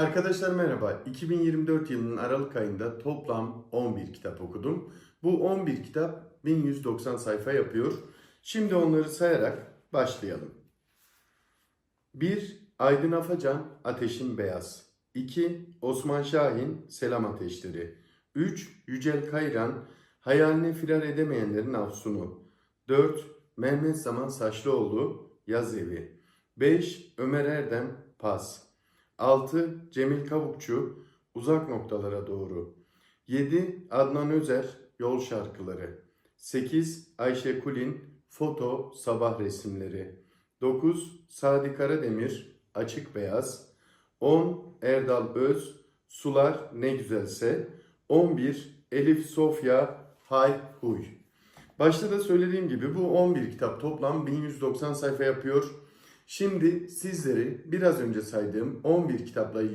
Arkadaşlar merhaba. 2024 yılının Aralık ayında toplam 11 kitap okudum. Bu 11 kitap 1190 sayfa yapıyor. Şimdi onları sayarak başlayalım. 1. Aydın Afacan, Ateşin Beyaz. 2. Osman Şahin, Selam Ateşleri. 3. Yücel Kayran, Hayaline firar edemeyenlerin afsunu. 4. Mehmet Zaman Saçlıoğlu, Yaz Evi. 5. Ömer Erdem, Pas. 6. Cemil Kavukçu, Uzak Noktalara Doğru. 7. Adnan Özer, Yol Şarkıları. 8. Ayşe Kulin, Foto, Sabah Resimleri. 9. Sadi Karademir, Açık Beyaz. 10. Erdal Öz, Sular Ne Güzelse. 11. Elif Sofya, Hay Huy. Başta da söylediğim gibi bu 11 kitap toplam 1190 sayfa yapıyor. Şimdi sizleri biraz önce saydığım 11 kitapla ilgili